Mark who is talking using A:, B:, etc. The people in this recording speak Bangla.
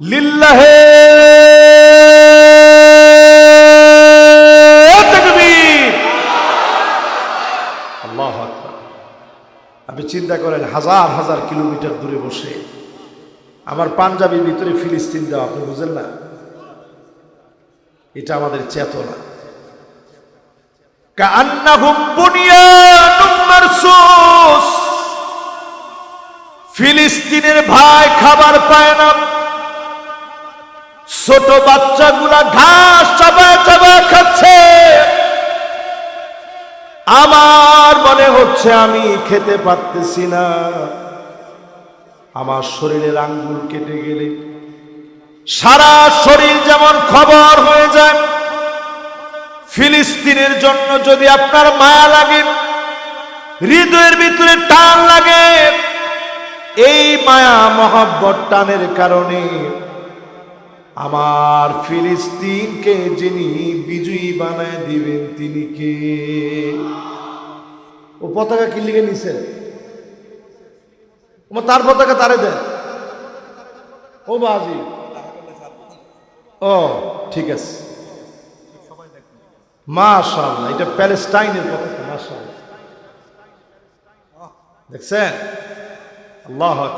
A: লিল্লাহে আপনি চিন্তা করেন, হাজার হাজার কিলোমিটার দূরে বসে আমার পাঞ্জাবির ভিতরে ফিলিস্তিন দেওয়া, আপনি বুঝেন না? এটা আমাদের চেতনা। ফিলিস্তিনের ভাই খাবার পায় না। ছোট বাচ্চাগুলা ঘাস চাবায় চাবায় খাচ্ছে। আমার মনে হচ্ছে আমি খেতে পারতেছি না। আমার শরীরের আঙ্গুল কেটে গেলে সারা শরীর যেমন খবর হয়ে যায়। ফিলিস্তিনের জন্য যদি আপনার মায়া লাগে, হৃদয়ের ভিতরে টান লাগে, এই মায়া মহব্বত টানের কারণে আমার ফিলিস্তিনকে যিনি বিজয়ী বানায় দিবেন, তিনি কে? ও পতাকা কি লিখে নিছে? তার পতাকা তারে দেয়। ও বাজি। ও, ঠিক আছে। মাশাআল্লাহ, এটা প্যালেস্টাইনের পতাকা, মাশাআল্লাহ। দেখছেন? আল্লাহ